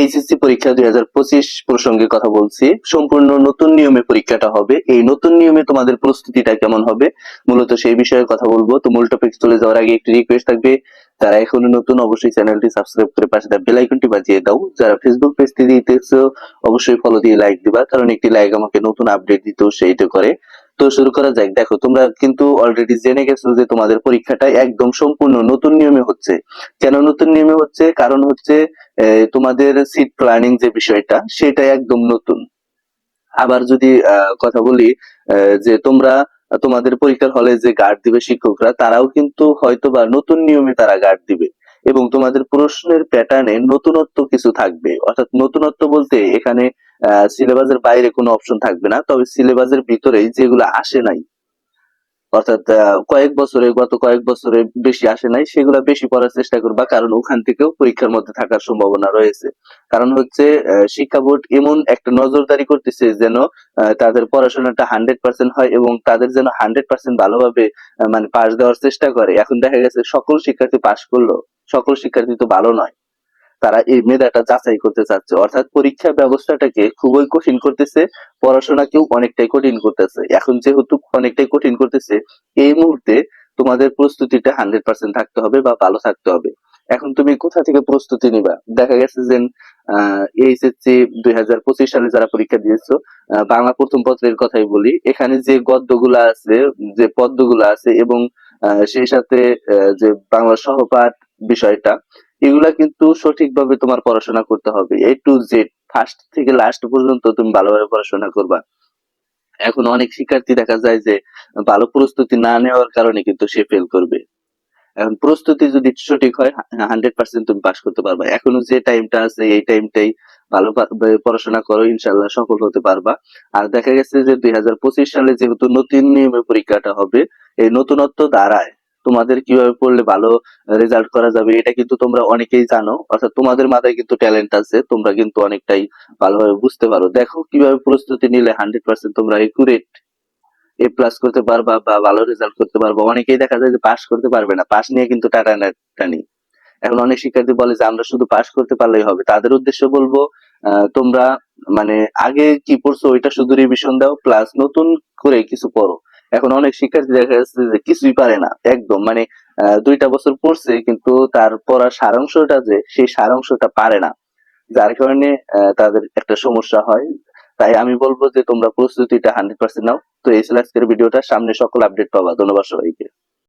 HSC পরীক্ষা দুই হাজার পঁচিশ প্রসঙ্গে কথা বলছি। সম্পূর্ণ নতুন নিয়মে পরীক্ষাটা হবে। এই নতুন নিয়মে তোমাদের প্রস্তুতিটা কেমন হবে মূলত সেই বিষয়ে কথা বলব। তো মূল টপিক চলে যাওয়ার আগে একটি রিকোয়েস্ট থাকবে। তারা এখনও নতুন, অবশ্যই চ্যানেলটি সাবস্ক্রাইব করে পাশে বেল আইকনটি বাজিয়ে দাও। যারা ফেসবুক পেজটি দিতেছো অবশ্যই ফলো দিয়ে লাইক দিবা। কারণ একটি লাইক আমাকে নতুন আপডেট দিতে উৎসাহিত করে। তো শুরু করা যাক। দেখো, তোমরা কিন্তু অলরেডি জেনে গেছো যে তোমাদের পরীক্ষাটা একদম সম্পূর্ণ নতুন নিয়মে হচ্ছে। কেন নতুন নিয়মে হচ্ছে? কারণ হচ্ছে তোমাদের সিট প্ল্যানিং যে বিষয়টা সেটা একদম নতুন। আবার যদি কথা বলি যে তোমরা, তোমাদের পরীক্ষার হলে যে গার্ড দিবে শিক্ষকরা, তারাও কিন্তু হয়তোবা নতুন নিয়মে তারা গার্ড দিবে। এবং তোমাদের প্রশ্নের প্যাটার্নে নতুনত্ব কিছু থাকবে। অর্থাৎ নতুনত্ব বলতে এখানে সিলেবাসের বাইরে কোনো অপশন থাকবে না, তবে সিলেবাসের ভিতরেই যেগুলো আসে নাই, অর্থাৎ কয়েক বছরে, গত কয়েক বছরে বেশি আসে নাই, সেগুলো বেশি পড়ার চেষ্টা করবা, কারণ ওখান থেকেও পরীক্ষার মধ্যে থাকার সম্ভাবনা রয়েছে। কারণ হচ্ছে শিক্ষা বোর্ড এমন একটা নজরদারি করতেছে যেন তাদের পড়াশোনাটা হান্ড্রেড পার্সেন্ট হয় এবং তাদের যেন হান্ড্রেড পার্সেন্ট ভালোভাবে মানে পাশ দেওয়ার চেষ্টা করে। এখন দেখা গেছে সকল শিক্ষার্থী পাশ করল। সকল শিক্ষার্থী তো ভালো নয়। তারা এই মেধাটা যাচাই করতে চাচ্ছে। অর্থাৎ পরীক্ষা ব্যবস্থাটাকে খুবই কঠিন করতেছে, পড়াশোনাকেও অনেকটাই কঠিন করতেছে। এখন যেহেতু অনেকটাই কঠিন করতেছে, এই মুহূর্তে তোমাদের প্রস্তুতিটা হান্ড্রেড পার্সেন্ট থাকতে হবে বা ভালো থাকতে হবে। এখন তুমি কোথা থেকে প্রস্তুতি নিবা? দেখা গেছে যে এইচএসসি দুই হাজার পঁচিশ সালে যারা পরীক্ষা দিয়েছ বাংলা প্রথম পত্রের কথাই বলি। এখানে যে গদ্যগুলা আছে, যে পদ্যগুলা আছে এবং সেই সাথে যে বাংলা সহপাঠ বিষয়টা, এগুলা কিন্তু সঠিকভাবে তোমার পড়াশোনা করতে হবে। এ টু জেড ফার্স্ট থেকে লাস্ট পর্যন্ত তুমি ভালোভাবে পড়াশোনা করবা। এখন অনেক শিক্ষার্থী দেখা যায় যে, ভালো প্রস্তুতি না নেওয়ার কারণে কিন্তু সে ফেল করবে। এখন প্রস্তুতি যদি সঠিক হয় হান্ড্রেড পার্সেন্ট তুমি পাস করতে পারবা। এখনও যে টাইমটা আছে, এই টাইমটাই ভালো পড়াশোনা করো ইনশাল্লাহ সফল হতে পারবা। আর দেখা গেছে যে দুই হাজার পঁচিশ সালে যেহেতু নতুন নিয়মে পরীক্ষাটা হবে, এই নতুনত্ব দ্বারায় তোমাদের কীভাবে পড়লে ভালো রেজাল্ট করা যাবে, এটা কিন্তু তোমরা অনেকেই জানো। অর্থাৎ তোমাদের মাথায় কিন্তু ট্যালেন্ট আছে, তোমরা কিন্তু অনেকটাই ভালোভাবে বুঝতে পারো। দেখো কীভাবে প্রস্তুতি নিলে হান্ড্রেড পার্সেন্ট তোমরা একুরেট এ প্লাস করতে পারবা বা ভালো রেজাল্ট করতে পারবা। অনেকেই দেখা যায় যে পাস করতে পারবে না। পাস নিয়ে কিন্তু টাটা টানি এখন অনেক শিক্ষার্থী বলে যে, আমরা শুধু পাস করতে পারলেই হবে। তাদের উদ্দেশ্য বলব তোমরা মানে আগে কি পড়ছো ওইটা শুধু রিভিশন দাও প্লাস নতুন করে কিছু পড়ো। এখন অনেক শিক্ষার্থী দেখা যাচ্ছে যে কিছুই পারে না, একদম। মানে দুইটা বছর পড়ছে, কিন্তু তার পড়ার সারাংশটা যে, সেই সারাংশটা পারে না। যার কারণে তাদের একটা সমস্যা হয়। তাই আমি বলব যে, তোমরা প্রস্তুতিটা হান্ড্রেড পার্সেন্ট নাও। তো এই ছিল আজকের ভিডিওটা। সামনে সকল আপডেট পাবা। ধন্যবাদ সবাইকে।